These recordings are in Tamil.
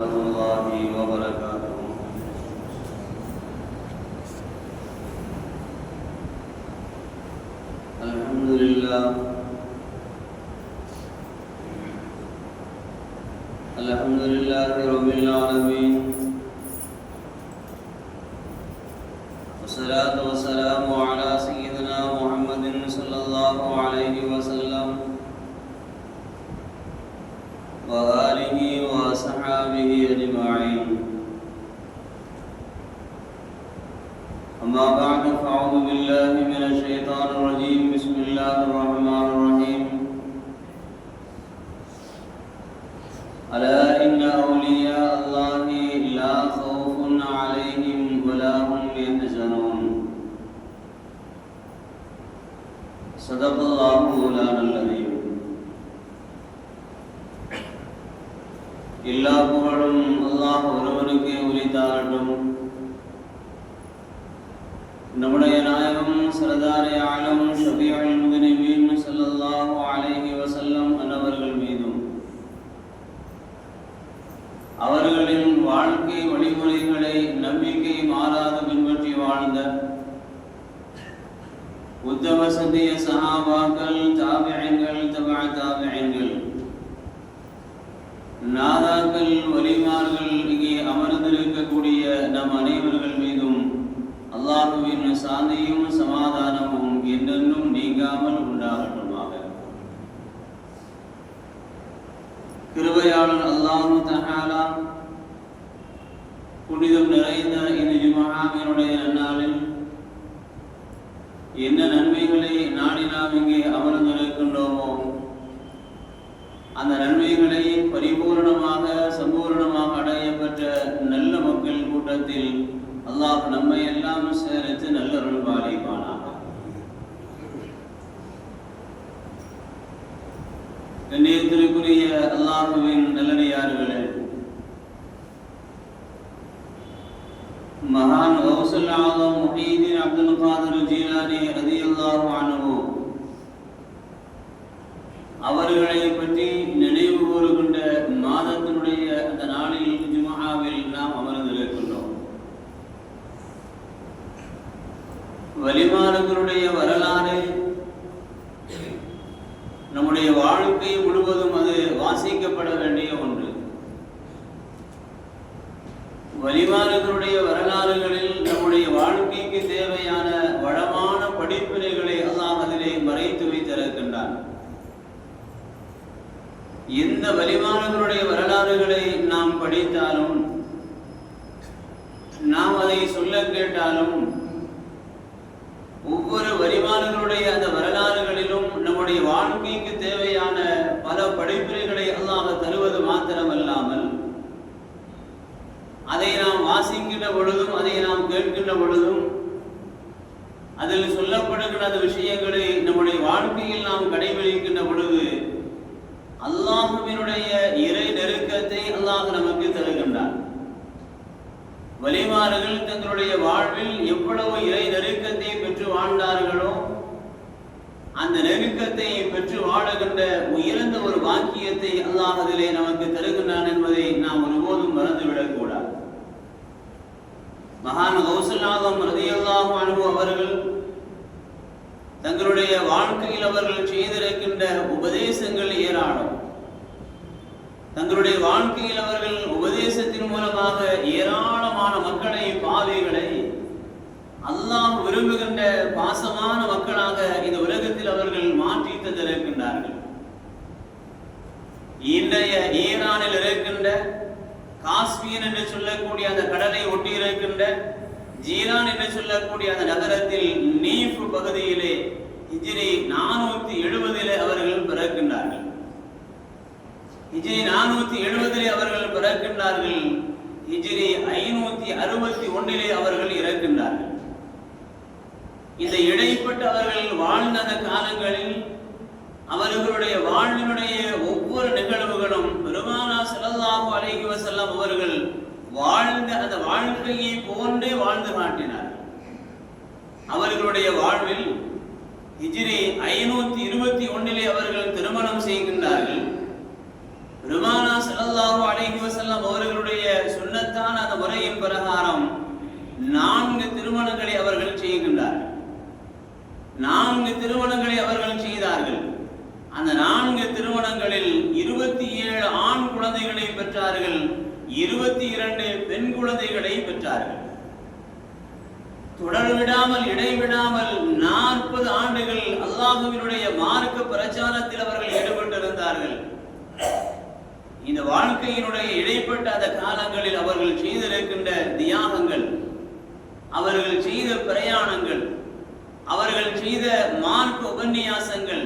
ورحمة الله وبركاته الحمد لله الحمد لله رب العالمين صدق الله مولانا العظيم എല്ലാ പുകഴും അള്ളാഹ് ഒരുവനുക്ക് ഉരിത്താകട്ടും നമ്മുടെ നായകം സർദാരെ ആലം ഷബിഅൽ മുഗനബീൻ സല്ലല്ലാഹു അലൈഹി உத்தம சந்திய சஹாபாக்கள் தாபியங்கள் தபா தாபியங்கள் நாதாக்கள் வலிமார்கள் இங்கே அமர்ந்திருக்கக்கூடிய நம் அனைவர்கள் மீதும் அல்லாஹுவின் சாந்தியும் சமாதானமும் என்றென்றும் நீங்காமல் உண்டாகட்டுமாக கிருபையாளன் அல்லாஹு தஹாலா புனிதம் நிறைந்த இந்த ஜுமஹாவினுடைய நன்னாளில் என்ன நன்மைகளை நாடி நாம் இங்கே அமர்ந்திருக்கின்றோமோ அந்த நன்மைகளை பரிபூர்ணமாக சம்பூர்ணமாக அடையப்பெற்ற நல்ல மக்கள் கூட்டத்தில் அல்லாஹ் நம்மை எல்லாம் சேர்த்து நல்லருள் பாலி கண்ணியத்திற்குரிய அல்லாஹுவின் நல்லடியார்களே மகான் கௌசல் ஆலம் முஹீதீன் அப்துல் காதர் ஜீலானி ரதியல்லாஹு அன்ஹு அவர்களை பற்றி நினைவு கூறுகின்ற மாதத்தினுடைய அந்த நாளில் ஜுமஹாவில் நாம் அமர்ந்திருக்கின்றோம் வலிமாறுகளுடைய வரலாறு. நம்முடைய வாழ்க்கை முழுவதும் அது வாசிக்கப்பட வேண்டிய ஒன்று. வலிமாறுகளுடைய வரலாறுகளில் நம்முடைய வாழ்க்கைக்கு தேவையான வளமான படிப்பினைகளை அல்லாஹ் அதிலே மறைத்து வைத்திருக்கின்றான். எந்த வலிமானங்களுடைய வரலாறுகளை நாம் படித்தாலும் நாம் அதை சொல்ல கேட்டாலும் ஒவ்வொரு அந்த வரலாறுகளிலும் நம்முடைய வாழ்க்கைக்கு தேவையான பல படிப்பினைகளை அல்லாஹ் தருவது மாத்திரமல்லாமல் அதை நாம் வாசிக்கின்ற பொழுதும் அதை நாம் கேட்கின்ற பொழுதும் அதில் சொல்லப்படுகிற அந்த விஷயங்களை நம்முடைய வாழ்க்கையில் நாம் கடைபிடிக்கின்ற பொழுது அல்லாஹுவினுடைய இறை நெருக்கத்தை அல்லாஹ் நமக்கு தருகின்றான். வலிமாறுகள் தங்களுடைய வாழ்வில் எவ்வளவு இறை நெருக்கத்தை பெற்று வாழ்ந்தார்களோ அந்த நெருக்கத்தை பெற்று வாழுகின்ற உயர்ந்த ஒரு வாக்கியத்தை அல்லாஹ் அதிலே நமக்கு தருகின்றான் என்பதை நாம் ஒருபோதும் மறந்துவிடக் கூடாது மகான் கௌசல்நாதம் ரதியல்லாஹு அனுபவ அவர்கள் தங்களுடைய வாழ்க்கையில் அவர்கள் செய்திருக்கின்ற உபதேசங்கள் ஏராளம். தங்களுடைய வாழ்க்கையில் அவர்கள் உபதேசத்தின் மூலமாக ஏராளமான மக்களை பாவிகளை அல்லாஹ் விரும்புகின்ற பாசமான மக்களாக இந்த உலகத்தில் அவர்கள் மாற்றி தந்திருக்கின்றார்கள். இன்றைய ஈரானில் இருக்கின்ற காஸ்பியன் என்று சொல்லக்கூடிய அந்த கடலை ஒட்டி இருக்கின்ற ஜீரான் என்று சொல்லக்கூடிய அந்த நகரத்தில் நீஃப் பகுதியிலே ஹிஜ்ரி நானூத்தி எழுபதிலே அவர்கள் பிறக்கின்றார்கள். ஹிஜ்ரி நானூத்தி எழுபதிலே அவர்கள் பிறக்கின்றார்கள். ஹிஜ்ரி ஐநூத்தி அறுபத்தி ஒன்னிலே அவர்கள் இறக்கின்றார்கள். இந்த இடைப்பட்ட அவர்கள் வாழ்ந்த அந்த காலங்களில் அவர்களுடைய வாழ்வினுடைய ஒவ்வொரு நிகழ்வுகளும் பெருமானா செல்லல்லாஹு அலைஹி வஸல்லம் அவர்கள் வாழ்ந்த அந்த வாழ்க்கையை போன்றே வாழ்ந்து காட்டினார் அவர்களுடைய வாழ்வில் ஹிஜ்ரி ஐநூத்தி இருபத்தி ஒன்னிலே அவர்கள் திருமணம் செய்கின்றார்கள். பெருமானா ஸல்லல்லாஹு அலைஹி வஸல்லம் அவர்களுடைய முறையின் பிரகாரம் நான்கு திருமணங்களை அவர்கள் செய்கின்றார் நான்கு திருமணங்களை அவர்கள் செய்தார்கள். அந்த நான்கு திருமணங்களில் இருபத்தி ஏழு ஆண் குழந்தைகளை பெற்றார்கள். இருபத்தி இரண்டு பெண் குழந்தைகளை பெற்றார்கள். தொடர் விடாமல் இடைவிடாமல் நாற்பது ஆண்டுகள் அல்லாஹுவினுடைய மார்க்க பிரச்சாரத்தில் அவர்கள் இந்த வாழ்க்கையினுடைய இடைப்பட்ட அந்த காலங்களில் அவர்கள் செய்திருக்கின்ற தியாகங்கள் அவர்கள் செய்த பிரயாணங்கள் அவர்கள் செய்த மார்க்க உபன்யாசங்கள்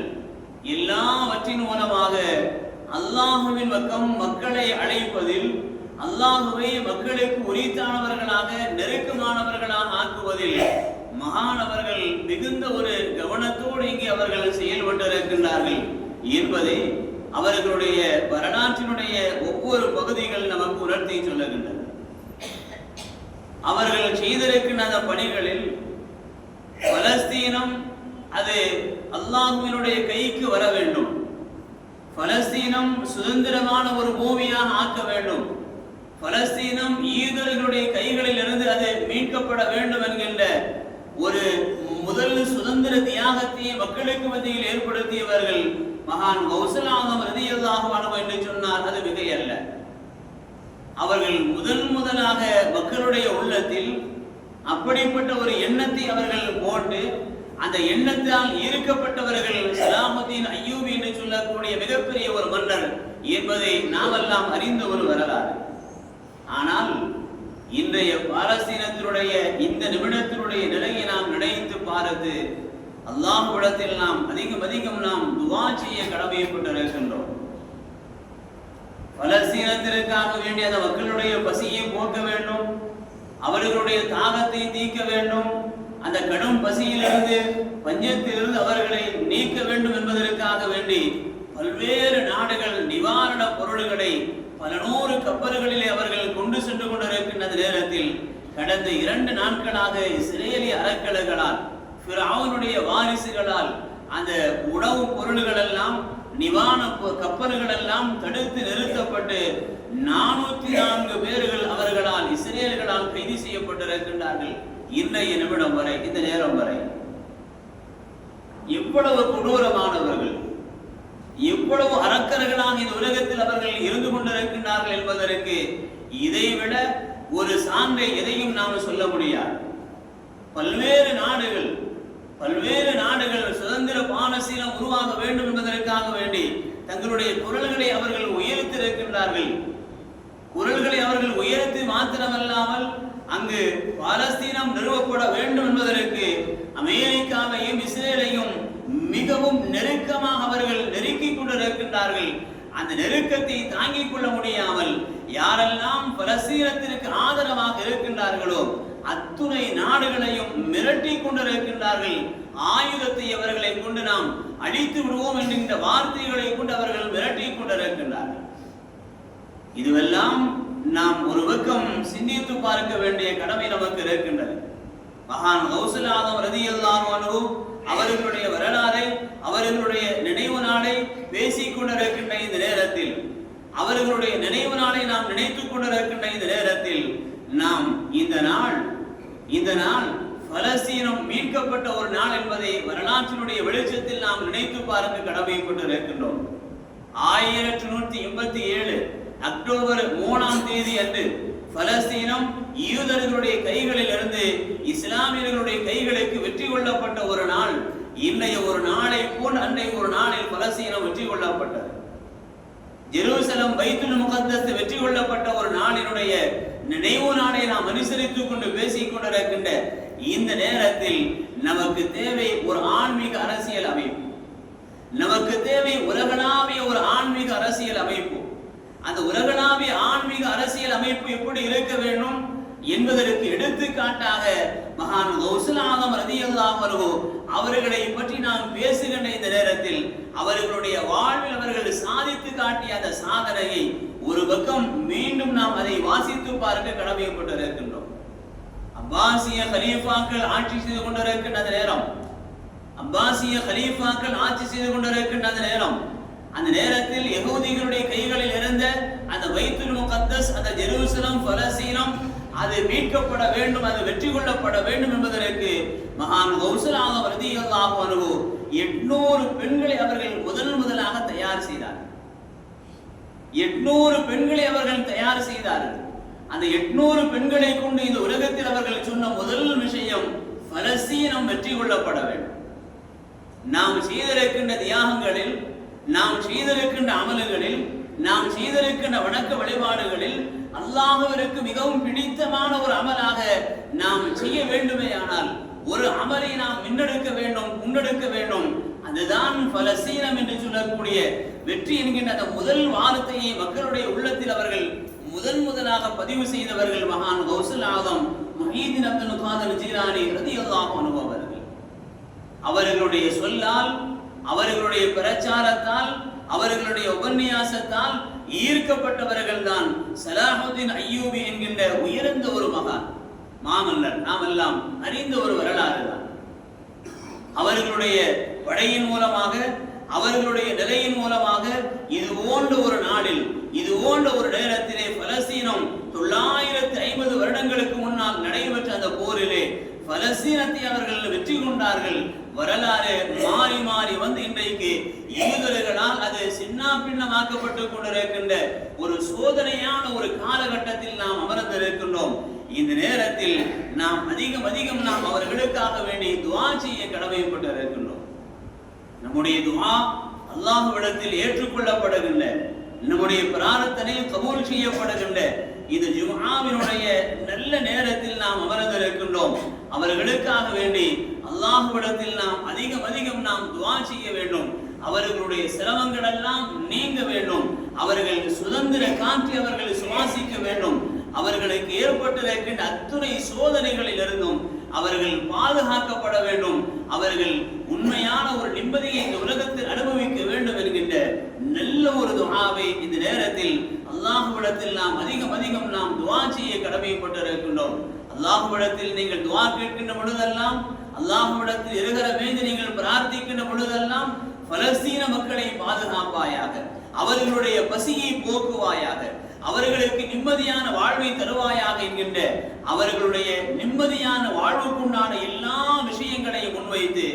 எல்லாவற்றின் மூலமாக அல்லாஹுவின் பக்கம் மக்களை அழைப்பதில் அல்லாஹுவை மக்களுக்கு உரித்தானவர்களாக நெருக்கமானவர்களாக ஆக்குவதில் மகானவர்கள் மிகுந்த ஒரு கவனத்தோடு இங்கே அவர்கள் செயல்பட்டிருக்கின்றார்கள் என்பதை அவர்களுடைய வரலாற்றினுடைய ஒவ்வொரு பகுதிகள் நமக்கு உணர்த்தி சொல்லுகின்றன. அவர்கள் செய்திருக்கின்ற அந்த பணிகளில் பலஸ்தீனம் அது அல்லாஹுவினுடைய கைக்கு வர வேண்டும். பலஸ்தீனம் சுதந்திரமான ஒரு பூமியாக ஆக்க வேண்டும். பலஸ்தீனம் ஈதர்களுடைய கைகளில் இருந்து அது மீட்கப்பட வேண்டும் என்கின்ற ஒரு முதல் சுதந்திர தியாகத்தை மக்களுக்கு மத்தியில் ஏற்படுத்தியவர்கள் மகான் கௌசலாங்கம் ரதியல்லாக என்று சொன்னார் அது மிகையல்ல. அவர்கள் முதன் முதலாக மக்களுடைய உள்ளத்தில் அப்படிப்பட்ட ஒரு எண்ணத்தை அவர்கள் போட்டு அந்த எண்ணத்தால் ஈர்க்கப்பட்டவர்கள் சலாமுதீன் ஐயூபி என்று சொல்லக்கூடிய மிகப்பெரிய ஒரு மன்னர் என்பதை நாமெல்லாம் அறிந்த ஒரு வரலாறு. ஆனால் இன்றைய பாலஸ்தீனத்தினுடைய இந்த நிமிடத்தினுடைய நிலையை நாம் நினைத்து பார்த்து அல்லாஹ்விடத்தில் நாம் அதிகம் அதிகம் நாம் துவா செய்ய கடமைப்பட்டிருக்கின்றோம். பலஸ்தீனத்திற்காக வேண்டிய அந்த மக்களுடைய பசியை போக்க வேண்டும். அவர்களுடைய தாகத்தை நீக்க வேண்டும். அந்த கடும் பசியிலிருந்து பஞ்சத்திலிருந்து அவர்களை நீக்க வேண்டும் என்பதற்காக வேண்டி பல்வேறு நாடுகள் நிவாரண பொருள்களை பல நூறு கப்பல்களிலே அவர்கள் கொண்டு சென்று கொண்டிருக்கின்ற நேரத்தில் கடந்த இரண்டு நாட்களாக இஸ்ரேலிய அறக்கலைகளால் ஃபிரௌனுடைய வாரிசுகளால் அந்த உணவு பொருள்கள் எல்லாம் நிவாரண கப்பல்கள் எல்லாம் தடுத்து நிறுத்தப்பட்டு நானூத்தி நான்கு பேர்கள் அவர்களால் இஸ்ரேல்களால் கைது செய்யப்பட்டிருக்கின்றார்கள் இன்றைய நிமிடம் வரை இந்த நேரம் வரை. எவ்வளவு கொடூரமானவர்கள் எவ்வளவு அரக்கர்களாக இந்த உலகத்தில் அவர்கள் இருந்து கொண்டிருக்கின்றார்கள் என்பதற்கு இதைவிட ஒரு சான்றை எதையும் நாம் சொல்ல முடியாது. பல்வேறு நாடுகள் பல்வேறு நாடுகள் சுதந்திர பாலசீனம் உருவாக வேண்டும் என்பதற்காக வேண்டி தங்களுடைய குரல்களை அவர்கள் உயர்த்திருக்கின்றார்கள் குரல்களை அவர்கள் உயர்த்தி மாத்திரமல்லாமல் அங்கு பாலஸ்தீனம் நிறுவப்பட வேண்டும் என்பதற்கு அமெரிக்காவையும் இஸ்ரேலையும் மிகவும் நெருக்கமாக அவர்கள் நெருக்கிக் கொண்டிருக்கின்றார்கள். அந்த நெருக்கத்தை தாங்கிக் கொள்ள முடியாமல் யாரெல்லாம் பலஸ்தீனத்திற்கு ஆதரவாக இருக்கின்றார்களோ அத்துணை நாடுகளையும் மிரட்டி கொண்டிருக்கின்றார்கள். ஆயுதத்தை அவர்களை கொண்டு நாம் அழித்து விடுவோம் என்கின்ற வார்த்தைகளை கொண்டு அவர்கள் மிரட்டி கொண்டிருக்கின்றார்கள். இதுவெல்லாம் நாம் ஒரு பக்கம் சிந்தித்து பார்க்க வேண்டிய கடமை நமக்கு இருக்கின்றது. மகான் கௌசலாதம் ரதியல்லாஹு அன்ஹு அவர்களுடைய வரலாறை அவர்களுடைய நினைவு நாளை பேசிக் கொண்டிருக்கின்ற இந்த நேரத்தில் அவர்களுடைய நினைவு நாளை நாம் நினைத்துக் கொண்டிருக்கின்ற இந்த நேரத்தில் நாம் இந்த நாள் இந்த நாள் பலஸ்தீனம் மீட்கப்பட்ட ஒரு நாள் என்பதை வரலாற்றினுடைய வெளிச்சத்தில் நாம் நினைத்து பார்க்க கடமைப்பட்டிருக்கின்றோம் ஆயிரத்தி நூற்றி எண்பத்தி ஏழு அக்டோபர் மூணாம் தேதி அன்று பலஸ்தீனம் யூதர்களுடைய கைகளில் இருந்து இஸ்லாமியர்களுடைய கைகளுக்கு வெற்றி கொள்ளப்பட்ட ஒரு நாள். இன்றைய ஒரு நாளை போல் அன்றைய ஒரு நாளில் பலஸ்தீனம் வெற்றி கொள்ளப்பட்டது. ஜெருசலம் பைத்துல் முகத்தத்து வெற்றி கொள்ளப்பட்ட ஒரு நாளினுடைய நினைவு நாளை நாம் அனுசரித்துக் கொண்டு பேசிக் கொண்டிருக்கின்ற இந்த நேரத்தில் நமக்கு தேவை ஒரு ஆன்மீக அரசியல் அமைப்பு. நமக்கு தேவை உலகளாவிய ஒரு ஆன்மீக அரசியல் அமைப்பு. அந்த உலகளாவிய ஆன்மீக அரசியல் அமைப்பு எப்படி இருக்க வேண்டும்? என்பதற்கு எடுத்துக்காட்டாக மகான் கௌசலாதம் ரதியல்லாஹு அன்ஹு அவர்களை பற்றி நாம் பேசுகின்ற இந்த நேரத்தில் அவர்களுடைய வாழ்வில் அவர்கள் சாதித்து காட்டிய அந்த சாதனையை ஒரு பக்கம் மீண்டும் நாம் அதை வாசித்து பார்க்க கடமைப்பட்டிருக்கின்றோம். அப்பாசிய ஹலீஃபாக்கள் ஆட்சி செய்து கொண்டிருக்கின்ற அந்த நேரம். அப்பாசிய கலீஃபாக்கள் ஆட்சி செய்து கொண்டிருக்கின்ற அந்த நேரம். அந்த நேரத்தில் யகூதிகளுடைய கைகளில் இருந்த அந்த வைத்துல் முகத்தஸ் அந்த ஜெருசலம் பலசீனம் அது மீட்கப்பட வேண்டும் அது வெற்றி கொள்ளப்பட வேண்டும் என்பதற்கு மகான் கௌசலாக ரதியல்லாஹு அனுகு எட்நூறு பெண்களை அவர்கள் முதல் முதலாக தயார் செய்தார்கள் எட்நூறு பெண்களை அவர்கள் தயார் செய்தார்கள் அந்த எட்நூறு பெண்களை கொண்டு இந்த உலகத்தில் அவர்கள் சொன்ன முதல் விஷயம் பலஸ்தீனம் வெற்றி கொள்ளப்பட வேண்டும். நாம் செய்திருக்கின்ற தியாகங்களில் நாம் செய்திருக்கின்ற அமல்களில் நாம் செய்திருக்கின்ற வணக்க வழிபாடுகளில் அல்லாஹவருக்கு மிகவும் பிடித்தமான ஒரு அமலாக நாம் செய்ய வேண்டுமே ஆனால் ஒரு அமலை நாம் முன்னெடுக்க வேண்டும் முன்னெடுக்க வேண்டும். அதுதான் பலசீனம் என்று சொல்லக்கூடிய வெற்றி என்கின்ற அந்த முதல் வார்த்தையை மக்களுடைய உள்ளத்தில் அவர்கள் முதன் முதலாக பதிவு செய்தவர்கள் மகான் கௌசல் ஆதம் மஹீதின் அப்துல் காதல் ஜீரானி ரதியல்லாஹ் அனுபவர்கள் அவர்களுடைய சொல்லால் அவர்களுடைய பிரச்சாரத்தால் அவர்களுடைய உபன்யாசத்தால் ஈர்க்கப்பட்டவர்கள் தான் சலாஹுதீன் ஐயூபி என்கின்ற உயர்ந்த ஒரு மகான். மாமல்லர் நாம் எல்லாம் அறிந்த ஒரு வரலாறு தான் அவர்களுடைய படையின் மூலமாக அவர்களுடைய நிலையின் மூலமாக இது போன்ற ஒரு நாளில் இது போன்ற ஒரு நேரத்திலே பலஸ்தீனம் தொள்ளாயிரத்தி ஐம்பது வருடங்களுக்கு முன்னால் நடைபெற்ற அந்த போரிலே பலஸ்தீனத்தை அவர்கள் வெற்றி கொண்டார்கள். வரலாறு மாறி மாறி வந்து இன்றைக்கு யூதர்களால் அது சின்ன பின்னமாக்கப்பட்டு கொண்டிருக்கின்ற ஒரு சோதனையான ஒரு காலகட்டத்தில் நாம் அமர்ந்திருக்கின்றோம். இந்த நேரத்தில் நாம் அதிகம் அதிகம் நாம் அவர்களுக்காக வேண்டி துவா செய்ய கடமைப்பட்டு இருக்கின்றோம் நம்முடைய துவா அல்லாஹுவிடத்தில் ஏற்றுக்கொள்ளப்படுகின்ற நம்முடைய பிரார்த்தனை கபூல் செய்யப்படுகின்ற இது ஜும்ஆவினுடைய நல்ல நேரத்தில் நாம் அமர்ந்திருக்கின்றோம். அவர்களுக்காக வேண்டி அல்லாஹுவிடத்தில் நாம் அதிகம் அதிகம் நாம் துவா செய்ய வேண்டும். அவர்களுடைய சிரமங்கள் எல்லாம் நீங்க வேண்டும். அவர்கள் சுதந்திர காற்றி அவர்களை சுவாசிக்க வேண்டும். அவர்களுக்கு ஏற்பட்டிருக்கின்ற அத்துணை சோதனைகளில் இருந்தும் அவர்கள் பாதுகாக்கப்பட வேண்டும். அவர்கள் உண்மையான ஒரு நிம்மதியை இந்த உலகத்தில் அனுபவிக்க வேண்டும் என்கின்ற நல்ல ஒரு துஆவை இந்த நேரத்தில் அல்லாஹுவிடத்தில் நாம் அதிகம் அதிகம் நாம் துவா செய்ய கடமைப்பட்டிருக்கின்றோம். அல்லாஹுவிடத்தில் நீங்கள் துவா கேட்கின்ற பொழுதெல்லாம் அல்லாஹுவிடத்தில் இருக்கிற வேண்டி நீங்கள் பிரார்த்திக்கின்ற பொழுதெல்லாம் பலஸ்தீன மக்களை பாதுகாப்பாயாக அவர்களுடைய பசியை போக்குவாயாக அவர்களுக்கு நிம்மதியான வாழ்வை தருவாயாக என்கின்ற அவர்களுடைய நிம்மதியான வாழ்வுக்குண்டான எல்லா விஷயங்களையும் முன்வைத்து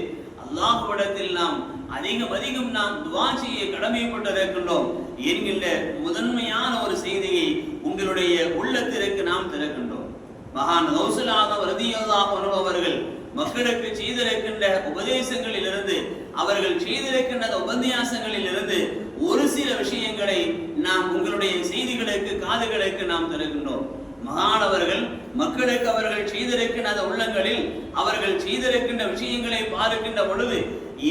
அல்லாஹுவிடத்தில் நாம் அதிகம் அதிகம் நாம் துவா செய்ய கடமைப்பட்டிருக்கின்றோம் என்கின்ற முதன்மையான ஒரு செய்தியை உங்களுடைய உள்ளத்திற்கு நாம் திறக்கின்றோம். மகான் கௌசலாக ரதியல்லாஹ் அவர்கள் மக்களுக்கு செய்திருக்கின்ற உபதேசங்களில் இருந்து அவர்கள் செய்திருக்கின்ற உபன்யாசங்களில் இருந்து ஒரு சில விஷயங்களை நாம் உங்களுடைய செய்திகளுக்கு காதுகளுக்கு நாம் தருகின்றோம். மகானவர்கள் மக்களுக்கு அவர்கள் செய்திருக்கின்ற அந்த உள்ளங்களில் அவர்கள் செய்திருக்கின்ற விஷயங்களை பார்க்கின்ற பொழுது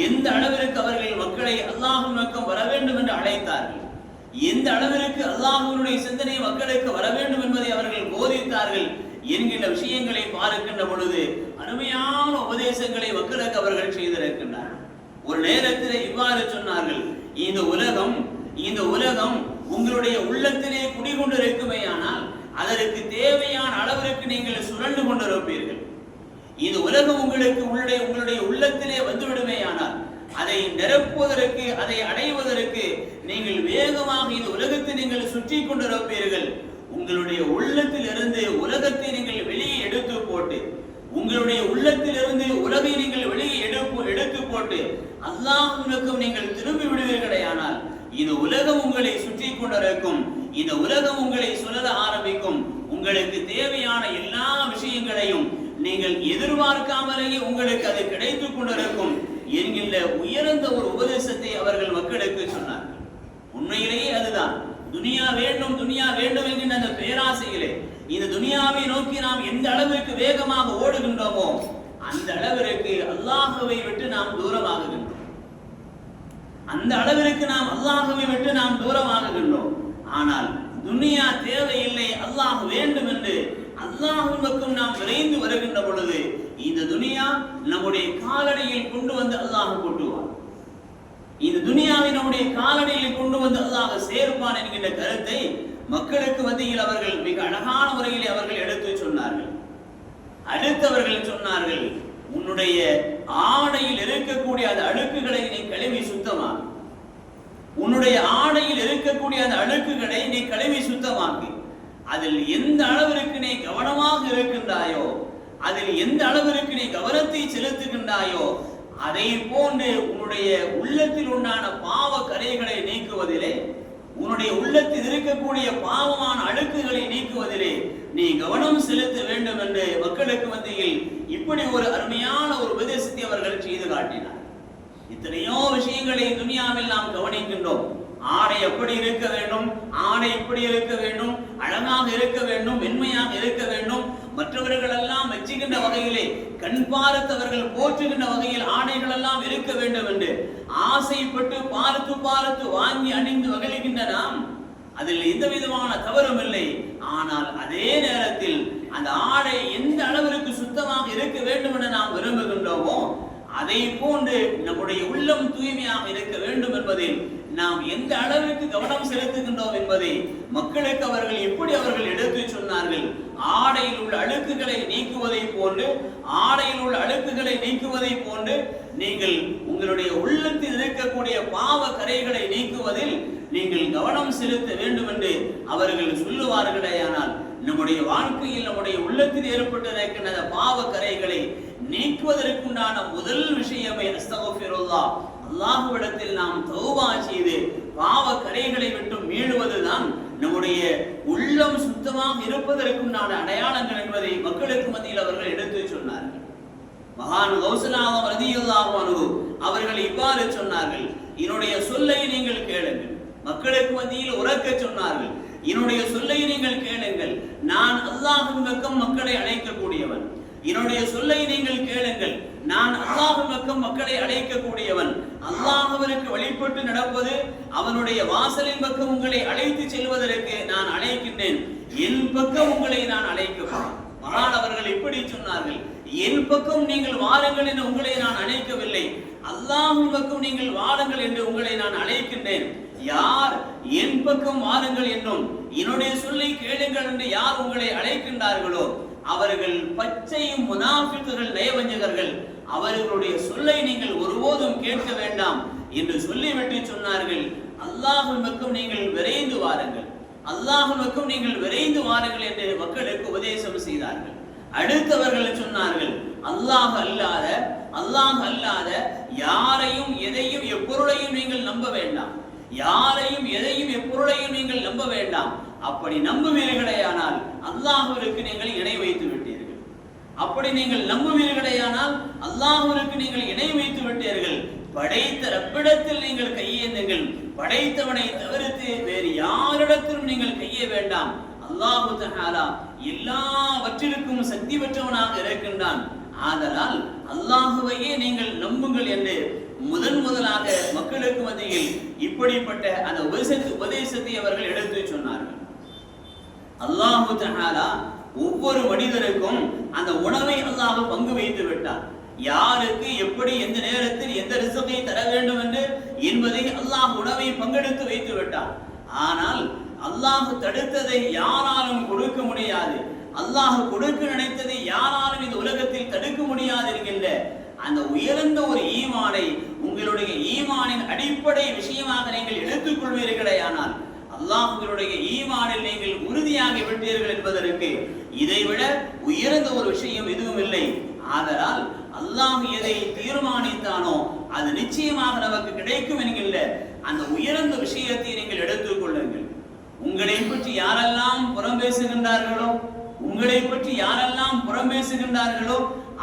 எந்த அளவிற்கு அவர்கள் மக்களை அல்லாஹும் நோக்கம் வர வேண்டும் என்று அழைத்தார்கள்? எந்த அளவிற்கு அல்லாஹனுடைய சிந்தனை மக்களுக்கு வர வேண்டும் என்பதை அவர்கள் போதித்தார்கள் என்கின்ற விஷயங்களை பார்க்கின்ற பொழுது அருமையான உபதேசங்களை மக்களுக்கு அவர்கள் செய்திருக்கின்றார்கள் ஒரு நேரத்தில் இவ்வாறு சொன்னார்கள் இந்த உலகம் இந்த உலகம் உங்களுடைய உள்ளத்திலே குடிகொண்டிருக்குமேயானால் அதற்கு தேவையான அளவிற்கு நீங்கள் சுரண்டு கொண்டிருப்பீர்கள். இந்த உலகம் உங்களுக்கு உங்களுடைய உங்களுடைய உள்ளத்திலே வந்துவிடுமேயானால் அதை நிரப்புவதற்கு அதை அடைவதற்கு நீங்கள் வேகமாக இந்த உலகத்தை நீங்கள் சுற்றி கொண்டிருப்பீர்கள். உங்களுடைய உள்ளத்தில் இருந்து உலகத்தை நீங்கள் வெளியே எடுத்து போட்டு உங்களுடைய உள்ளத்தில் இருந்து உலகை நீங்கள் வெளியே எடுப்பு எடுத்து போட்டு அல்லாஹுக்கும் நீங்கள் திரும்பி விடுவீர்களேயானால் இந்த உலகம் உங்களை சுற்றி கொண்டிருக்கும். இந்த உலகம் உங்களை சுழல ஆரம்பிக்கும். உங்களுக்கு தேவையான எல்லா விஷயங்களையும் நீங்கள் எதிர்பார்க்காமலேயே உங்களுக்கு அது கிடைத்துக் கொண்டிருக்கும் என்கின்ற உயர்ந்த ஒரு உபதேசத்தை அவர்கள் மக்களுக்கு சொன்னார்கள். உண்மையிலேயே அதுதான். துனியா வேண்டும் துனியா வேண்டும் என்கின்ற அந்த பேராசையிலே இந்த துனியாவை நோக்கி நாம் எந்த அளவிற்கு வேகமாக ஓடுகின்றோமோ அந்த அளவிற்கு அல்லாஹுவை விட்டு நாம் தூரமாகுகின்றோம். அந்த அளவிற்கு நாம் அல்லாஹுவை விட்டு நாம் தூரமாகுகின்றோம் ஆனால் துனியா தேவையில்லை அல்லாஹ் வேண்டும் என்று அல்லாஹுக்கும் நாம் விரைந்து வருகின்ற பொழுது இந்த துனியா நம்முடைய காலடியில் கொண்டு வந்து அல்லாஹ் கொட்டுவார் இந்த துனியாவை நம்முடைய காலடியில் கொண்டு வந்து அல்லாஹ் சேர்ப்பான் என்கின்ற கருத்தை மக்களுக்கு மத்தியில் அவர்கள் மிக அழகான முறையில் அவர்கள் எடுத்து சொன்னார்கள். அடுத்தவர்கள் சொன்னார்கள் உன்னுடைய ஆடையில் இருக்கக்கூடிய அந்த அழுக்குகளை நீ கழுவி சுத்தமாக உன்னுடைய ஆடையில் இருக்கக்கூடிய அந்த அழுக்குகளை நீ கழுவி சுத்தமாக்கு. அதில் எந்த அளவிற்கு நீ கவனமாக இருக்கின்றாயோ அதில் எந்த அளவிற்கு நீ கவனத்தை செலுத்துகின்றாயோ அதை போன்று உன்னுடைய உள்ளத்தில் உண்டான பாவ கரைகளை நீக்குவதிலே உன்னுடைய உள்ளத்தில் இருக்கக்கூடிய பாவமான அழுக்குகளை நீக்குவதிலே நீ கவனம் செலுத்த வேண்டும் என்று மக்களுக்கு மத்தியில் இப்படி ஒரு அருமையான ஒரு உபதேசத்தை அவர்கள் செய்து காட்டினார். இத்தனையோ விஷயங்களை துனியாவில் நாம் கவனிக்கின்றோம். ஆடை எப்படி இருக்க வேண்டும் ஆடை எப்படி இருக்க வேண்டும் அழகாக இருக்க வேண்டும் மென்மையாக இருக்க வேண்டும். மற்றவர்கள் எல்லாம் மெச்சுகின்ற வகையிலே கண் பார்த்தவர்கள் போற்றுகின்ற வகையில் ஆடைகள் எல்லாம் இருக்க வேண்டும் என்று ஆசைப்பட்டு பார்த்து பார்த்து வாங்கி அணிந்து மகிழ்கின்ற நாம் அதில் எந்த விதமான தவறும் இல்லை. ஆனால் அதே நேரத்தில் அந்த ஆடை எந்த அளவிற்கு சுத்தமாக இருக்க வேண்டும் என நாம் விரும்புகின்றோமோ அதை போன்று நம்முடைய உள்ளம் தூய்மையாக இருக்க வேண்டும் என்பதில் நாம் எந்த அளவிற்கு கவனம் செலுத்துகின்றோம் என்பதை மக்களுக்கு அவர்கள் எப்படி அவர்கள் எடுத்து சொன்னார்கள். ஆடையில் உள்ள அழுக்குகளை நீக்குவதை போன்று ஆடையில் உள்ள அழுக்குகளை நீக்குவதை போன்று நீங்கள் உங்களுடைய உள்ளத்தில் இருக்கக்கூடிய பாவ கரைகளை நீக்குவதில் நீங்கள் கவனம் செலுத்த வேண்டும் என்று அவர்கள் சொல்லுவார்களேயானால் நம்முடைய வாழ்க்கையில் நம்முடைய உள்ளத்தில் ஏற்பட்டிருக்கின்ற பாவ கரைகளை நீக்குவதற்குண்டான முதல் விஷயமே அஸ்தகஃபிருல்லா அல்லாஹுவிடத்தில் நாம் தௌபா செய்து பாவ கரைகளை விட்டு மீளுவதுதான் நம்முடைய உள்ளம் சுத்தமாக இருப்பதற்குண்டான அடையாளங்கள் என்பதை மக்களுக்கு மத்தியில் அவர்கள் எடுத்து மகான் கௌசலாவும் ரதியுல்லாவும் அனுகு அவர்கள் இவ்வாறு சொன்னார்கள். என்னுடைய சொல்லை நீங்கள் கேளுங்கள். மக்களுக்கு மத்தியில் உறக்க சொன்னார்கள். என்னுடைய சொல்லை நீங்கள் கேளுங்கள். நான் அல்லாஹின் பக்கம் மக்களை அழைக்கக்கூடியவன். என்னுடைய சொல்லை நீங்கள் கேளுங்கள். நான் அல்லாஹ் பக்கம் மக்களை அழைக்கக்கூடியவன். அல்லாஹவருக்கு வழிபட்டு நடப்பது அவனுடைய வாசலின் பக்கம் உங்களை அழைத்து செல்வதற்கு நான் அழைக்கின்றேன். என் பக்கம் உங்களை நான் அழைக்கிறேன் ஆனால் அவர்கள் இப்படி சொன்னார்கள் என் பக்கம் நீங்கள் வாருங்கள் என்று உங்களை நான் அழைக்கவில்லை. அல்லாஹின் பக்கம் நீங்கள் வாருங்கள் என்று உங்களை நான் அழைக்கின்றேன். யார் என் பக்கம் வாருங்கள் என்றும் என்னுடைய சொல்லை கேளுங்கள் என்று யார் உங்களை அழைக்கின்றார்களோ அவர்கள் பச்சையும் முனாஃபிக்குகள் நயவஞ்சகர்கள். அவர்களுடைய சொல்லை நீங்கள் ஒருபோதும் கேட்க வேண்டாம் என்று சொல்லிவிட்டு சொன்னார்கள். அல்லாஹின் பக்கம் நீங்கள் விரைந்து வாருங்கள். அல்லாஹுவுக்கும் நீங்கள் விரைந்து வாருங்கள் என்று மக்களுக்கு உபதேசம் செய்தார்கள். அடுத்தவர்கள் சொன்னார்கள் அல்லாஹ் அல்லாத அல்லாஹ் அல்லாத யாரையும் எதையும் எப்பொருளையும் நீங்கள் நம்ப வேண்டாம். யாரையும் எதையும் எப்பொருளையும் நீங்கள் நம்ப வேண்டாம். அப்படி நம்புவீர்களேயானால் அல்லாஹுவிற்கு நீங்கள் இணை வைத்து விட்டீர்கள். அப்படி நீங்கள் நம்புவீர்களேயானால் அல்லாஹுவிற்கு நீங்கள் இணை வைத்து விட்டீர்கள். படைத்த ரப்பிடத்தில் நீங்கள் கையேந்துங்கள் படைத்தவனை தவிர்த்து வேறு யாரிடத்திலும் நீங்கள் கைய வேண்டாம். அல்லாஹு தஹாலா எல்லாவற்றிற்கும் சக்தி பெற்றவனாக இருக்கின்றான். ஆதலால் அல்லாஹுவையே நீங்கள் நம்புங்கள் என்று முதன் முதலாக மக்களுக்கு மத்தியில் இப்படிப்பட்ட அந்த உபதேச- உபதேசத்தை அவர்கள் எடுத்து சொன்னார்கள். அல்லாஹு தஹாலா ஒவ்வொரு மனிதருக்கும் அந்த உணவை அல்லாஹ் பங்கு வைத்து விட்டார் யாருக்கு எப்படி எந்த நேரத்தில் எந்த ரிசத்தை தர வேண்டும் என்று என்பதை அல்லாஹ் உணவை பங்கெடுத்து வைத்து விட்டார் ஆனால் அல்லாஹ் தடுத்ததை யாராலும் கொடுக்க முடியாது. அல்லாஹ் கொடுக்க நினைத்ததை யாராலும் இந்த உலகத்தில் தடுக்க முடியாது என்கின்ற அந்த உயர்ந்த ஒரு ஈமானை உங்களுடைய ஈமானின் அடிப்படை விஷயமாக நீங்கள் எடுத்துக்கொள்வீர்களே ஆனால் அல்லாஹுடைய ஈமானில் நீங்கள் உறுதியாகி விட்டீர்கள் என்பதற்கு இதைவிட உயர்ந்த ஒரு விஷயம் எதுவும் இல்லை. ஆதலால் அல்லாஹ் எதை தீர்மானித்தானோ அது நிச்சயமாக நமக்கு கிடைக்கும் என்கின்ற அந்த உயர்ந்த விஷயத்தை நீங்கள் எடுத்துக் கொள்ளுங்கள். உங்களை பற்றி யாரெல்லாம் புறம் பேசுகின்றார்களோ உங்களை பற்றி யாரெல்லாம் புறம் பேசுகின்றார்களோ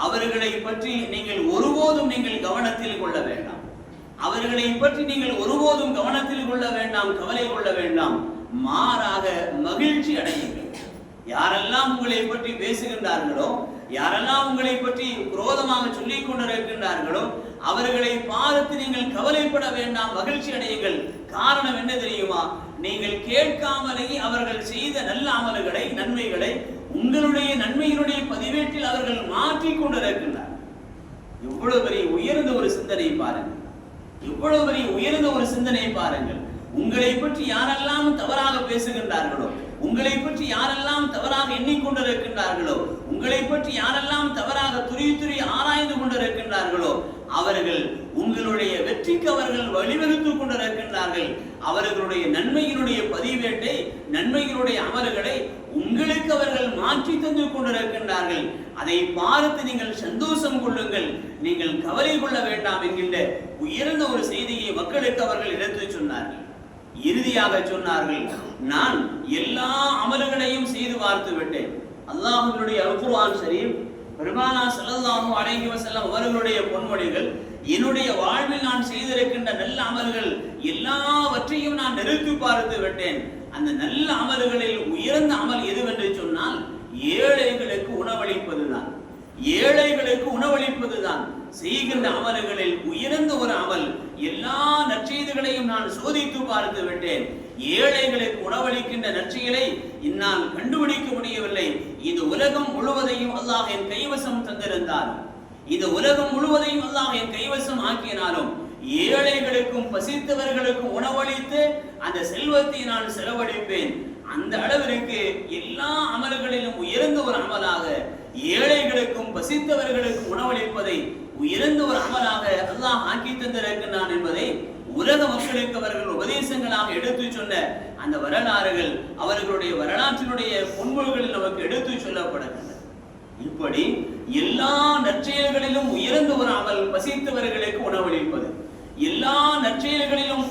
அவர்களை பற்றி நீங்கள் ஒருபோதும் நீங்கள் கவனத்தில் கொள்ள வேண்டாம். அவர்களை பற்றி நீங்கள் ஒருபோதும் கவனத்தில் கொள்ள வேண்டாம் கவலை கொள்ள வேண்டாம். மாறாக மகிழ்ச்சி அடையுங்கள். யாரெல்லாம் உங்களை பற்றி பேசுகின்றார்களோ யாரெல்லாம் உங்களை பற்றி குரோதமாக சொல்லிக் கொண்டிருக்கின்றார்களோ அவர்களை பார்த்து நீங்கள் கவலைப்பட வேண்டாம் மகிழ்ச்சி அடையுங்கள். காரணம் என்ன தெரியுமா? நீங்கள் கேட்காமலேயே அவர்கள் செய்த நல்ல அமல்களை நன்மைகளை உங்களுடைய நன்மையினுடைய பதிவேட்டில் அவர்கள் மாற்றிக் கொண்டிருக்கின்றார் இவ்வளவு பெரிய உயர்ந்த ஒரு சிந்தனை பாருங்கள். இவ்வளவு பெரிய உயர்ந்த ஒரு சிந்தனை பாருங்கள். உங்களை பற்றி யாரெல்லாம் தவறாக பேசுகின்றார்களோ உங்களை பற்றி யாரெல்லாம் தவறாக எண்ணிக்கொண்டிருக்கின்றார்களோ உங்களை பற்றி யாரெல்லாம் தவறாக துரி துரி ஆராய்ந்து கொண்டிருக்கின்றார்களோ அவர்கள் உங்களுடைய வெற்றிக்கு அவர்கள் வழிவகுத்துக் கொண்டிருக்கின்றார்கள். அவர்களுடைய நன்மையினுடைய பதிவேட்டை நன்மையினுடைய அமல்களை உங்களுக்கு அவர்கள் மாற்றி தந்து கொண்டிருக்கின்றார்கள். அதை பார்த்து நீங்கள் சந்தோஷம் கொள்ளுங்கள். நீங்கள் கவலை கொள்ள வேண்டாம் என்கின்ற உயர்ந்த ஒரு செய்தியை மக்களுக்கு அவர்கள் எடுத்து சொன்னார்கள். இறுதியாக சொன்னார்கள் நான் எல்லா அமல்களையும் செய்து பார்த்து விட்டேன் அல்லாஹ்வினுடைய அல்குர்வான் ஷரீப் பெருமானா ஸல்லல்லாஹு அலைஹி வஸல்லம் அவர்களுடைய பொன்மொழிகள் என்னுடைய வாழ்வில் நான் செய்திருக்கின்ற நல்ல அமல்கள் எல்லாவற்றையும் நான் நெருக்கி பார்த்து விட்டேன். அந்த நல்ல அமல்களில் உயர்ந்த அமல் எதுவென்று சொன்னால் ஏழைகளுக்கு உணவளிப்பதுதான். ஏழைகளுக்கு உணவளிப்பதுதான். செய்கின்ற அமல்களில் உயர்ந்த ஒரு அமல் எல்லா நற்செய்திகளையும் நான் சோதித்து பார்த்து விட்டேன். ஏழைகளுக்கு உணவளிக்கின்ற நற்செயலை என்னால் கண்டுபிடிக்க முடியவில்லை இது உலகம் முழுவதையும் அல்லாஹ் என் கைவசம் தந்திருந்தார். இது உலகம் முழுவதையும் அல்லாஹ் என் கைவசம் ஆக்கினாலும் ஏழைகளுக்கும் பசித்தவர்களுக்கும் உணவளித்து அந்த செல்வத்தை நான் செலவழிப்பேன். அந்த அளவிற்கு எல்லா அமல்களிலும் உயர்ந்த ஒரு அமலாக ஏழைகளுக்கும் பசித்தவர்களுக்கும் உணவளிப்பதை உயர்ந்த ஒரு அமலாக அல்லாஹ் ஆக்கி தந்திருக்கிறான் என்பதை உலக மக்களுக்கு அவர்கள் உபதேசங்களாக எடுத்து சொன்ன அந்த வரலாறுகள் அவர்களுடைய வரலாற்றினுடைய முன்மொழிகளில் நமக்கு எடுத்து சொல்லப்படுகின்றன இப்படி எல்லா நற்செயல்களிலும் உயர்ந்து வராமல் பசித்தவர்களுக்கு உணவளிப்பது எல்லா நற்செயல்களிலும்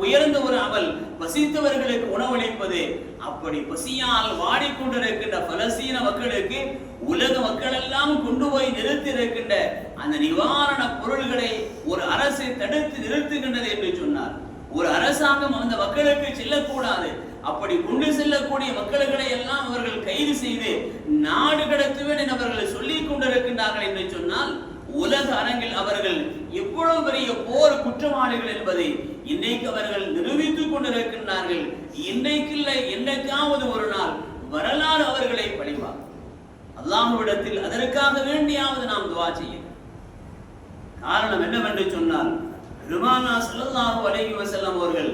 உயர்ந்து வராமல் பசித்தவர்களுக்கு உணவளிப்பது அப்படி பசியால் வாடிக்கொண்டிருக்கின்ற பலஸ்தீன மக்களுக்கு உலக மக்கள் எல்லாம் கொண்டு போய் நிறுத்தி இருக்கின்ற அந்த நிவாரண பொருள் ஒரு அரசு தடுத்து நிறுத்துகின்றது என்று சொன்னார் ஒரு மார்க்கம் அந்த மக்களுக்கு செல்லக்கூடாது. அப்படி கொண்டு செல்லக்கூடிய மக்களுகளை எல்லாம் அவர்கள் கைது செய்து நாடு கடத்துவேன் என்று அவர்கள் சொல்லிக் கொண்டிருக்கின்றார்கள் என்று சொன்னால் உலக அரங்கில் அவர்கள் எவ்வளவு பெரிய போர் குற்றவாளிகள் என்பதை இன்றைக்கு அவர்கள் நிரூபித்துக் கொண்டிருக்கின்றார்கள். இன்றைக்கில்லை என்னைக்காவது ஒரு நாள் வரலாறு அவர்களை பழிவார் அல்லாஹுவிடத்தில் அதற்காக வேண்டியாவது நாம் துவா செய்ய காரணம் என்னவென்று சொன்னால் பெருமானா ஸல்லல்லாஹு அலைஹி வசல்லம் அவர்கள்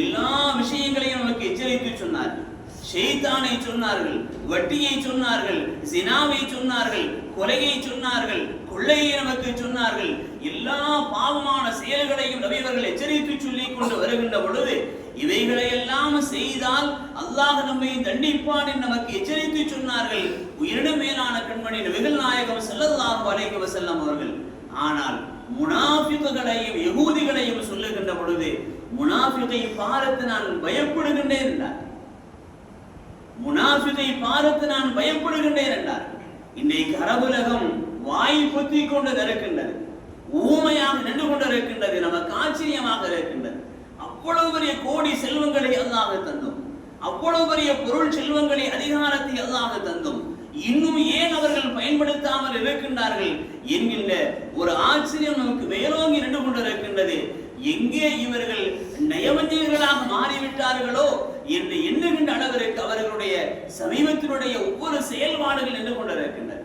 எல்லா விஷயங்களையும் நமக்கு எச்சரித்து சொன்னார்கள். ஷெய்தானை சொன்னார்கள் வட்டியை சொன்னார்கள் சினாவை சொன்னார்கள் கொலையை சொன்னார்கள் கொள்ளையை நமக்கு சொன்னார்கள். எல்லா பாவமான செயல்களையும் நபியவர்கள் எச்சரித்து சொல்லிக் கொண்டு வருகின்ற பொழுது இவைகளை எல்லாம் செய்தால் அல்லாஹ் நம்மை தண்டிப்பான் என்று நமக்கு எச்சரித்து சொன்னார்கள். உயிரினும் மேலான கண்மணி நபிகள் நாயகம் ஸல்லல்லாஹு அலைஹி வஸல்லம் அவர்கள். ஆனால் முனாஃபிக்குகளையும் யகூதிகளையும் சொல்லுகின்ற பொழுது முனாஃபிகை பார்த்து நான் பயப்படுகின்றேன் என்றார். முனாஃபிகை பார்த்து நான் பயப்படுகின்றேன் என்றார். இன்றைக்கு அரபுலகம் வாய் பொத்தி கொண்டு இருக்கின்றது ஊமையாக நின்று கொண்டு இருக்கின்றது. நமக்கு ஆச்சரியமாக இருக்கின்றது. அவ்வளவு பெரிய கோடி செல்வங்களை அல்லாஹ் தந்தோம். அவ்வளவு பெரிய பொருள் செல்வங்களை அதிகாரத்தை அல்லாஹ் தந்தோம். இன்னும் ஏன் அவர்கள் பயன்படுத்தாமல் இருக்கின்றார்கள் என்கின்ற ஒரு ஆச்சரியம் நமக்கு மேலோங்கி நின்று கொண்டிருக்கின்றது. எங்கே இவர்கள் நயவஞ்சகர்களாக மாறிவிட்டார்களோ என்று எண்ணுகின்ற அளவிற்கு அவர்களுடைய சமீபத்தினுடைய ஒவ்வொரு செயல்பாடுகள் நின்று கொண்டிருக்கின்றன.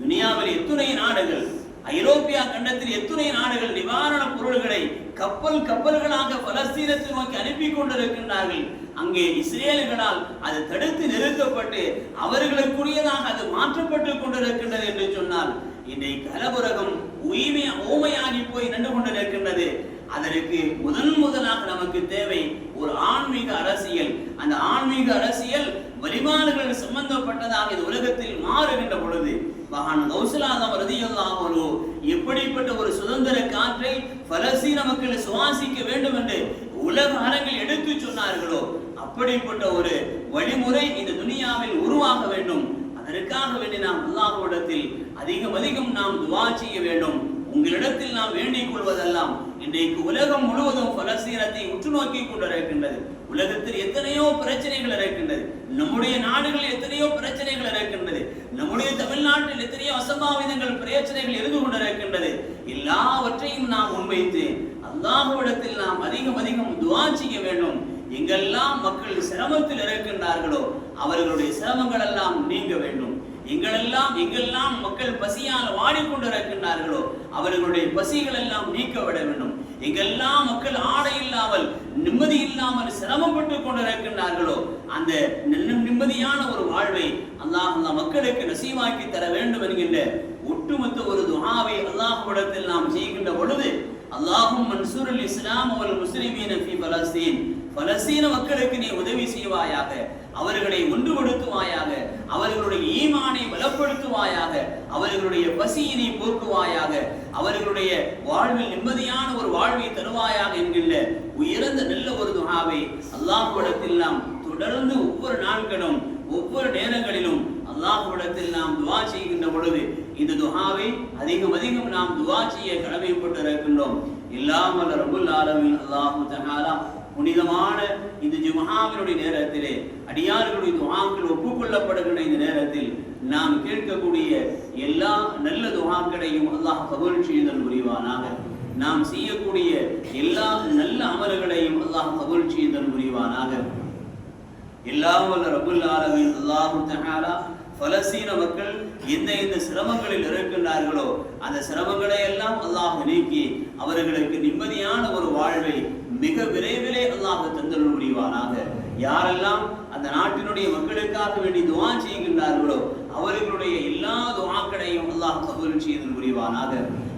துனியாவில் எத்துணை நாடுகள் ஐரோப்பியா கண்டத்தில் எத்தனை நாடுகள் நிவாரணப் பொருள்களை கப்பல் கப்பல்களாக பலஸ்தீனத்தை நோக்கி அனுப்பி கொண்டிருக்கின்றார்கள். அங்கே இஸ்ரேல்களால் அது தடுத்து நிறுத்தப்பட்டு அவர்களுக்குரியதாக அது மாற்றப்பட்டு கொண்டிருக்கின்றது என்று சொன்னால் இன்றைக்கு கலபுரகம் உய்மை ஓமையாகி போய் நின்று கொண்டிருக்கின்றது. அதற்கு முதன் முதலாக நமக்கு தேவை ஒரு ஆன்மீக அரசியல். அந்த ஆன்மீக அரசியல் வழிபாடுகள் சம்பந்தப்பட்டதாக இந்த உலகத்தில் மாறுகின்ற பொழுது மகான் கௌசலாதம் ரதியல்லாமலோ எப்படிப்பட்ட ஒரு சுதந்திர காற்றை பலசீன மக்கள் சுவாசிக்க வேண்டும் என்று உலக அரங்கில் எடுத்து சொன்னார்களோ அப்படிப்பட்ட ஒரு வழிமுறை இந்த துனியாவில் உருவாக வேண்டும். அதற்காக வேண்டி நாம் அல்லாஹ்விடத்தில் அதிகம் அதிகம் நாம் துவா செய்ய வேண்டும். உங்களிடத்தில் நாம் வேண்டிக் கொள்வதெல்லாம் இன்றைக்கு உலகம் முழுவதும் பலசீனத்தை உற்று நோக்கி கொண்டிருக்கின்றது. உலகத்தில் எத்தனையோ பிரச்சனைகள் இருக்கின்றது. நம்முடைய நாடுகளில் எத்தனையோ பிரச்சனைகள் இருக்கின்றது நம்முடைய தமிழ்நாட்டில் எத்தனையோ அசம்பாவிதங்கள் பிரச்சனைகள் இருந்து கொண்டிருக்கின்றது. எல்லாவற்றையும் நாம் முன்வைத்து அல்லாஹுவிடத்தில் நாம் அதிகம் அதிகம் துவா செய்ய வேண்டும். எங்கெல்லாம் மக்கள் சிரமத்தில் இருக்கின்றார்களோ அவர்களுடைய சிரமங்கள் எல்லாம் நீங்க வேண்டும். எங்களெல்லாம் எங்கெல்லாம் மக்கள் பசியால் வாடிக்கொண்டிருக்கின்றார்களோ அவர்களுடைய பசிகள் எல்லாம் நீக்கப்பட வேண்டும். எங்கெல்லாம் மக்கள் ஆடை இல்லாமல் நிம்மதி இல்லாமல் சிரமப்பட்டு கொண்டிருக்கின்றார்களோ அந்த நிம்மதியான ஒரு வாழ்வை அல்லாஹ் மக்களுக்கு நசீவாக்கி தர வேண்டும் என்கின்ற ஒட்டுமொத்த ஒரு துஹாவை அல்லாஹ்விடத்தில் நாம் செய்கின்ற பொழுது அல்லாஹும் மன்சூர் இஸ்லாம் அவல் முஸ்லிமீன பலஸ்தீன் பலஸ்தீன மக்களுக்கு நீ உதவி செய்வாயாக. அவர்களை ஒன்றுபடுத்துவாயாக அவர்களுடைய ஈமானை பலப்படுத்துவாயாக அவர்களுடைய பசியினை போக்குவாயாக அவர்களுடைய வாழ்வில் நிம்மதியான ஒரு வாழ்வை தருவாயாக என்கின்ற உயர்ந்த நல்ல ஒரு துகாவை அல்லாஹுடத்தில் நாம் தொடர்ந்து ஒவ்வொரு நாட்களும் ஒவ்வொரு நேரங்களிலும் அல்லாஹுடத்தில் நாம் துவா செய்கின்ற பொழுது இந்த துஹாவை அதிகம் அதிகம் நாம் துவா செய்ய கடமைப்பட்டு இருக்கின்றோம் இல்லாமல் ரபுல் ஆலமின் அல்லாஹு தகாலா புனிதமான இந்த ஜுமஹாவினுடைய நேரத்திலே அடியார்களுடைய துஹாக்கள் ஒப்புக்கொள்ளப்படுகின்ற இந்த நேரத்தில் நாம் கேட்கக்கூடிய எல்லா நல்ல துஹாக்களையும் அல்லாஹ் கபூல் செய்தல் புரிவானாக. நாம் செய்யக்கூடிய எல்லா நல்ல அமல்களையும் அல்லாஹ் கபூல் செய்தல் புரிவானாக. எல்லாம் வல்ல ரபுல் ஆலமின் அல்லாஹு தஹாலா பலஸ்தீன மக்கள் எந்த எந்த சிரமங்களில் இருக்கின்றார்களோ அந்த சிரமங்களை எல்லாம் அல்லாஹ் நீக்கி அவர்களுக்கு நிம்மதியான ஒரு வாழ்வை மிக விரைவிலே அல்லாஹ் தந்தருள் முடிவானாக யாரெல்லாம் அந்த நாட்டினுடைய மக்களுக்காக வேண்டி துவா செய்கின்றார்களோ அவர்களுடைய எல்லா துவாக்களையும் அல்லாஹ் கபூல் செய்தல் புரிவானாக.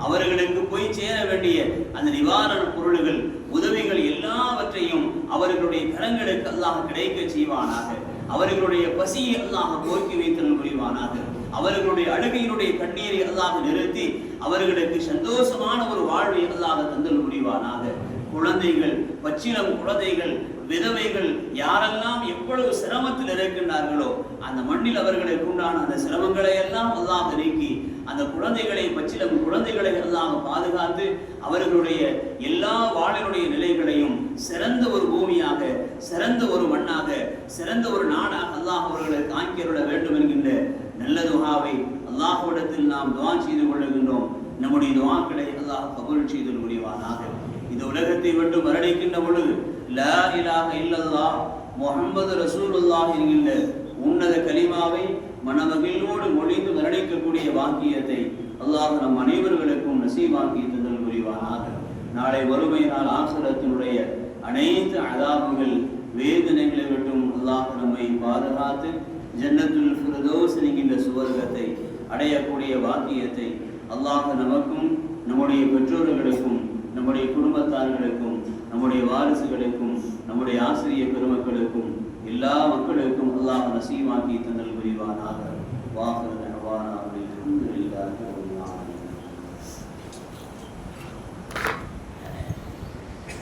அவர்களுக்கு போய் சேர வேண்டிய அந்த நிவாரண பொருள்கள் உதவிகள் எல்லாவற்றையும் அவர்களுடைய கரங்களுக்கு அல்லாஹ் கிடைக்க செய்வானாக. அவர்களுடைய பசியை அல்லாஹ் போக்கி வைத்தல் புரிவானாக. அவர்களுடைய அழுகையினுடைய கண்ணீரை அல்லாஹ் நிறுத்தி அவர்களுக்கு சந்தோஷமான ஒரு வாழ்வை அல்லாஹ் தந்தல் புரிவானாக. குழந்தைகள் பச்சிலம் குழந்தைகள் விதவைகள் யாரெல்லாம் எவ்வளவு சிரமத்தில் இருக்கின்றார்களோ அந்த மண்ணில் அவர்களுக்கு உண்டான அந்த சிரமங்களை எல்லாம் அல்லாஹ் நீக்கி அந்த குழந்தைகளை பச்சிலம் குழந்தைகளை எல்லாம் பாதுகாத்து அவர்களுடைய எல்லா வாழினுடைய நிலைகளையும் சிறந்த ஒரு பூமியாக சிறந்த ஒரு மண்ணாக சிறந்த ஒரு நாடாக அல்லாஹ் அவர்களுக்கு ஆக்கியருள வேண்டும் என்கின்ற நல்ல துகாவை அல்லாஹ்விடத்தில் நாம் துவா செய்து கொள்ளுகின்றோம். நம்முடைய துவாக்களை அல்லாஹ் கபூல் செய்தல் முடிவானாக இந்த உலகத்தை விட்டு மரணிக்கின்ற பொழுது லா இலாக இல்லல்லா முகமது ரசூலுல்லாஹ் என்கின்ற உன்னத கலிமாவை மனமகிழ்வோடு மொழிந்து மரணிக்கக்கூடிய வாக்கியத்தை அல்லாஹ் நம் அனைவர்களுக்கும் நசீவாக்கி தந்தல் புரிவானாக. நாளை வறுமை நாள் ஆசிரத்தினுடைய அனைத்து அதாபங்கள் வேதனைகளை விட்டும் அல்லாஹ் நம்மை பாதுகாத்து ஜன்னத்துல் ஃபிரதோஸ் என்கின்ற சுவர்க்கத்தை அடையக்கூடிய வாக்கியத்தை அல்லாஹ் நமக்கும் நம்முடைய பெற்றோர்களுக்கும் நம்முடைய குடும்பத்தார்களுக்கும் நம்முடைய வாரிசுகளுக்கும் நம்முடைய ஆசிரிய பெருமக்களுக்கும் எல்லா மக்களுக்கும் அல்லாஹ் நசீமாக்கி தந்தல் புரிவானாக. வாகன அல்ஹம்துலில்லாஹி ரப்பில்